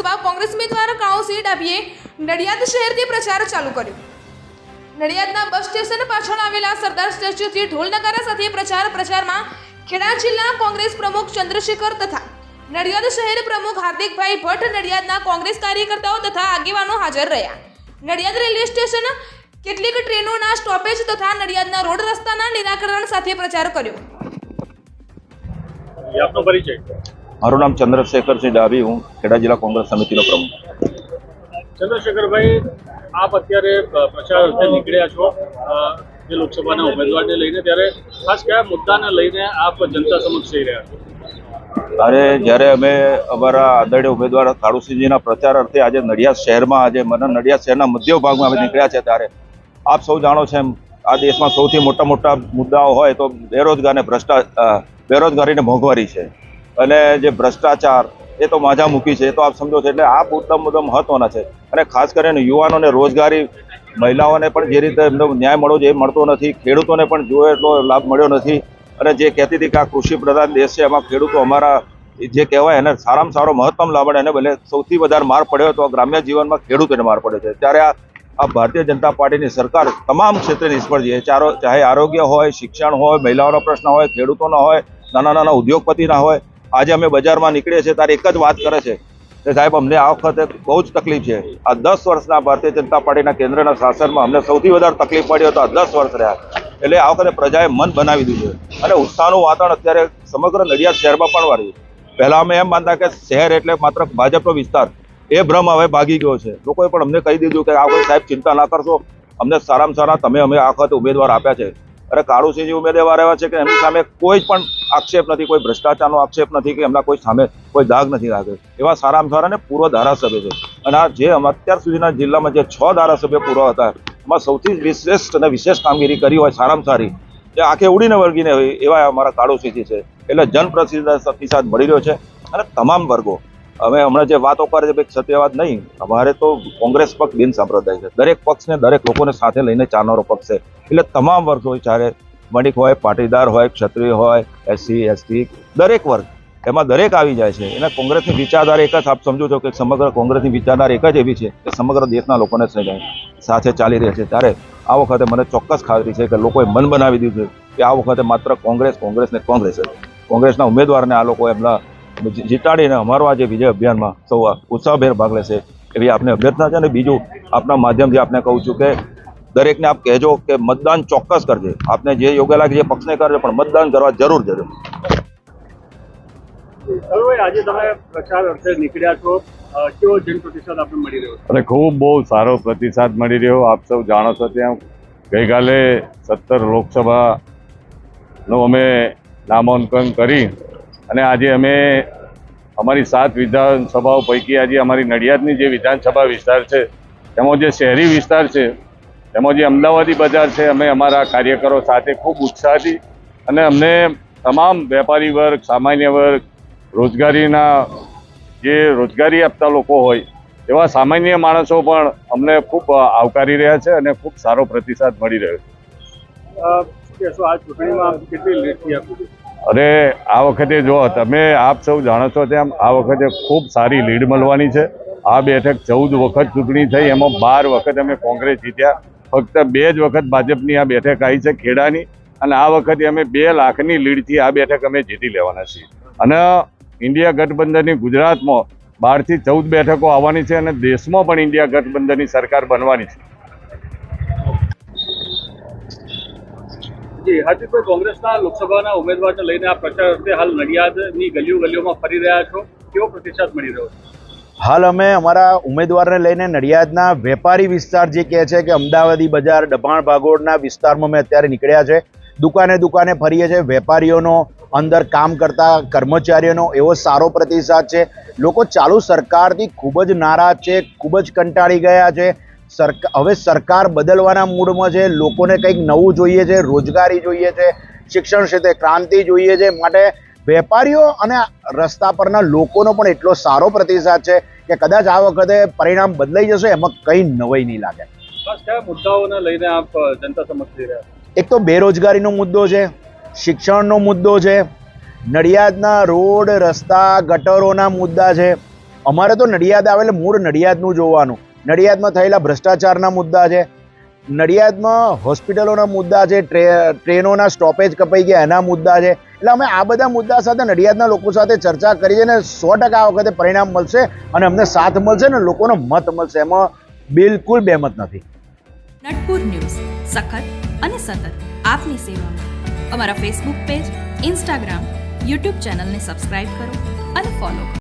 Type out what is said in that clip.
લોકસભા કોંગ્રેસ ઉમેદવાર કાળોસિંહ ડાભીએ નડિયાદ શહેરથી પ્રચાર ચાલુ કર્યો. નડિયાદના બસ સ્ટેશન પાછળ આવેલા સરદાર સ્ટેચ્યુથી ઢોલ નગારા સાથે પ્રચાર પ્રચારમાં ખેડા જિલ્લા કોંગ્રેસ પ્રમુખ ચંદ્રશેખર તથા નડિયાદ શહેર પ્રમુખ હાર્દિકભાઈ ભટ્ટ નડિયાદના કોંગ્રેસ કાર્યકર્તાઓ તથા આગેવાનો હાજર રહ્યા. નડિયાદ રેલવે સ્ટેશન કેટલીક ટ્રેનોના સ્ટોપેજ તથા નડિયાદના રોડ રસ્તાના નિરાકરણ સાથે પ્રચાર કર્યો. આપનો પરિચય. મારું નામ ચંદ્રશેખરસિંહ ડાભી હું ખેડા જિલ્લા કોંગ્રેસ સમિતિનો પ્રમુખ. ચંદ્રશેખરભાઈ આપ અત્યારે પ્રચાર અર્થે નીકળ્યા છો જે લોકસભાના ઉમેદવારને લઈને. ત્યારે ખાસ કયા મુદ્દાને લઈને આપ જનતા સમક્ષ જઈ રહ્યા છો? અરે જ્યારે અમે અમારા આદરણીય ઉમેદવાર કાળુસિંહજીના પ્રચાર અર્થે આજે નડિયાદ શહેરમાં આજે મને નડિયાદ શહેરના મધ્ય ભાગમાં અમે નીકળ્યા છે ત્યારે આપ સૌ જાણો છો એમ આ દેશમાં સૌથી મોટા મોટા મુદ્દાઓ હોય તો બેરોજગાર ને ભ્રષ્ટા બેરોજગારીને બેરોજગારી ને મોંઘવારી છે. અને જે ભ્રષ્ટાચાર, એ તો માજા મૂકી છે, એ તો આપ સમજો છો, એટલે આ મુદ્દા મુદ્દા મહત્વના છે. અને ખાસ કરીને યુવાનોને રોજગારી, મહિલાઓને પણ જે રીતે એમનો ન્યાય મળવો જોઈએ, એ મળતો નથી. ખેડૂતોને પણ જોયો એટલો લાભ મળ્યો નથી. અને જે કહેતી હતી કે આ કૃષિ પ્રધાન દેશ છે, એમાં ખેડૂતો અમારા જે કહેવાય એને સારામાં સારો મહત્તમ લાભ મળે એને ભલે સૌથી વધારે માર પડ્યો તો ગ્રામ્ય જીવનમાં ખેડૂતોને માર પડે છે. ત્યારે આ આ ભારતીય જનતા પાર્ટીની સરકાર તમામ ક્ષેત્રે નિષ્ફળ છે. ચારો, ચાહે આરોગ્ય હોય, શિક્ષણ હોય, મહિલાઓનો પ્રશ્ન હોય, ખેડૂતોનો હોય નાના નાના ઉદ્યોગપતિના હોય આજે અમે બજારમાં નીકળીએ છીએ, ત્યારે એક જ વાત કરે છે કે સાહેબ, અમને આ વખતે બહુ જ તકલીફ છે. આ દસ વર્ષના ભારતીય જનતા પાર્ટીના કેન્દ્રના શાસનમાં અમને સૌથી વધારે તકલીફ પડી તો આ દસ વર્ષ રહ્યા. એટલે આ વખતે પ્રજાએ મન બનાવી દીધું અને ઉત્સાહનું વાતાવરણ અત્યારે સમગ્ર નડિયાદ શહેરમાં પણ વાળ્યું પહેલાં અમે એમ માનતા કે શહેર એટલે માત્ર ભાજપનો વિસ્તાર. એ ભ્રમ હવે ભાગી ગયો છે. લોકોએ પણ અમને કહી દીધું કે આ વખતે સાહેબ ચિંતા ના કરશો. અમને સારામાં સારા તમે અમે આ વખતે ઉમેદવાર આપ્યા છે. અરે કાળુસિંહજી ઉમેદવાર એવા છે કે એમની સામે કોઈ પણ આક્ષેપ નથી, કોઈ ભ્રષ્ટાચારનો આક્ષેપ નથી કે એમના કોઈ સામે કોઈ દાગ નથી લાગે. એવા સારામાં સારા પૂર્વ ધારાસભ્ય છે. અને આ જે અત્યાર સુધીના જિલ્લામાં જે છ ધારાસભ્ય પૂર્વ હતા, એમાં સૌથી વિશેષ અને વિશેષ કામગીરી કરી હોય સારામાં સારી જે આંખે ઉડીને વળગીને હોય એવા અમારા કાળુસિંહજી છે. એટલે જનપ્રતિનિધિ પ્રતિસાદ મળી રહ્યો છે. અને તમામ વર્ગો અમે હમણાં જે વાતો કરે છે સત્યવાદ નહીં, અમારે તો કોંગ્રેસ પક્ષ બિન સાંપ્રદાય છે. દરેક પક્ષને, દરેક લોકોને સાથે લઈને ચાલનારો પક્ષ છે. એટલે તમામ વર્ગ હોય, ચારે વણિક હોય, પાટીદાર હોય, ક્ષત્રિય હોય, એસસી, એસટી, દરેક વર્ગ, એમાં દરેક આવી જાય છે. એના કોંગ્રેસની વિચારધારા એક જ, આપ સમજો છો કે સમગ્ર કોંગ્રેસની વિચારધારા એક જ એવી છે કે સમગ્ર દેશના લોકોને સાથે ચાલી રહ્યા છે. ત્યારે આ વખતે મને ચોક્કસ ખાતરી છે કે લોકોએ મન બનાવી દીધું છે કે આ વખતે માત્ર કોંગ્રેસ કોંગ્રેસ ને કોંગ્રેસ જ. કોંગ્રેસના ઉમેદવારને આ લોકો એમના જીતાડીને અમારો આજે વિજય અભિયાનમાં સૌ ઉત્સાહભેર ભાગ લેશે એવી આપને અભ્યર્થના છે અને બીજું આપના માધ્યમથી આપને કહું છું કે દરેકને આપ કહેજો કે મતદાન ચોક્કસ કરજે. આપને જે યોગ્ય લાગે જે પક્ષને કરજો પણ મતદાન કરવા જરૂર જજો આજે તમે પ્રચાર અર્થે નીકળ્યા છો. કેવો જન પ્રતિસાદ આપને મળી રહ્યો અને ખૂબ બહુ સારો પ્રતિસાદ મળી રહ્યો. આપ સૌ જાણો છો ત્યાં ગઈકાલે સત્તર લોકસભાનું અમે નામાંકન કરી અને આજે અમે અમારી સાત વિધાનસભાઓ પૈકી આજે અમારી નડિયાદની જે વિધાનસભા વિસ્તાર છે તેમાં જે શહેરી વિસ્તાર છે તેમાં જે અમદાવાદી બજાર છે, અમે અમારા કાર્યકરો સાથે ખૂબ ઉત્સાહથી અને અમને તમામ વેપારી વર્ગ, સામાન્ય વર્ગ, રોજગારીના જે રોજગારી આપતા લોકો હોય, એવા સામાન્ય માણસો પણ અમને ખૂબ આવકારી રહ્યા છે અને ખૂબ સારો પ્રતિસાદ મળી રહ્યો છે. અરે, આ વખતે જો તમે આપ સૌ જાણો છો તેમ આ વખતે ખૂબ સારી લીડ મળવાની છે. આ બેઠક ચૌદ વખત ચૂંટણી થઈ, એમાં બાર વખત અમે કોંગ્રેસ જીત્યા. ફક્ત બે જ વખત ભાજપની આ બેઠક આવી છે ખેડાની અને આ વખતે અમે બે લાખની લીડથી આ બેઠક અમે જીતી લેવાના છીએ. અને ઇન્ડિયા ગઠબંધનની ગુજરાતમાં બારથી ચૌદ બેઠકો આવવાની છે અને દેશમાં પણ ઇન્ડિયા ગઠબંધનની સરકાર બનવાની છે. જી હાર્દિકભાઈ કોંગ્રેસના લોકસભાના ઉમેદવારને લઈને આ પ્રચાર અર્થે હાલ નડિયાદની ગલીઓ ગલીઓમાં ફરી રહ્યા છો. કેવો પ્રતિસાદ મળી રહ્યો છે? હાલ અમે અમારા ઉમેદવારને લઈને નડિયાદના વેપારી વિસ્તાર જે કહે છે કે અમદાવાદી બજાર ડભાણ ભાગોળના વિસ્તારમાં અમે અત્યારે નીકળ્યા છે. દુકાને દુકાને ફરીએ છીએ. વેપારીઓનો અંદર કામ કરતા કર્મચારીઓનો એવો સારો પ્રતિસાદ છે. લોકો ચાલુ સરકારથી ખૂબ જ નારાજ છે, ખૂબ જ કંટાળી ગયા છે. સરકાર હવે સરકાર બદલવાના મૂડમાં છે લોકોને કંઈક નવું જોઈએ છે રોજગારી જોઈએ છે શિક્ષણ ક્ષેત્રે ક્રાંતિ જોઈએ છે માટે વેપારીઓ અને રસ્તા પરના લોકોનો પણ એટલો સારો પ્રતિસાદ છે કે કદાચ આ વખતે પરિણામ બદલાઈ જશે એમાં કંઈ નવાઈ નહીં લાગે. બસ કયા મુદ્દાઓને લઈને આપ જનતા સમક્ષ રહ્યા એક તો બેરોજગારીનો મુદ્દો છે શિક્ષણનો મુદ્દો છે નડિયાદના રોડ રસ્તા ગટરોના મુદ્દા છે. અમારે તો નડિયાદ આવે એટલે મૂળ નડિયાદનું જોવાનું. નડિયાદમાં થયેલા ભ્રષ્ટાચારના મુદ્દા છે. નડિયાદમાં હોસ્પિટલોના મુદ્દા છે ટ્રેનોના સ્ટોપેજ કપાઈ ગયા, એના મુદ્દા છે. એટલે અમે આ બધા મુદ્દા સાથે નડિયાદના લોકો સાથે ચર્ચા કરી છે અને સો ટકા આ વખતે પરિણામ મળશે અને અમને સાથ મળશે ને લોકોનો મત મળશે. એમાં બિલકુલ બેમત નથી. નટપુર ન્યૂઝ, સખત અને સતત આપની સેવામાં. અમારા ફેસબુક પેજ ઇન્સ્ટાગ્રામ યુટ્યુબ ચેનલને સબસ્ક્રાઇબ કરો અને ફોલો કરો.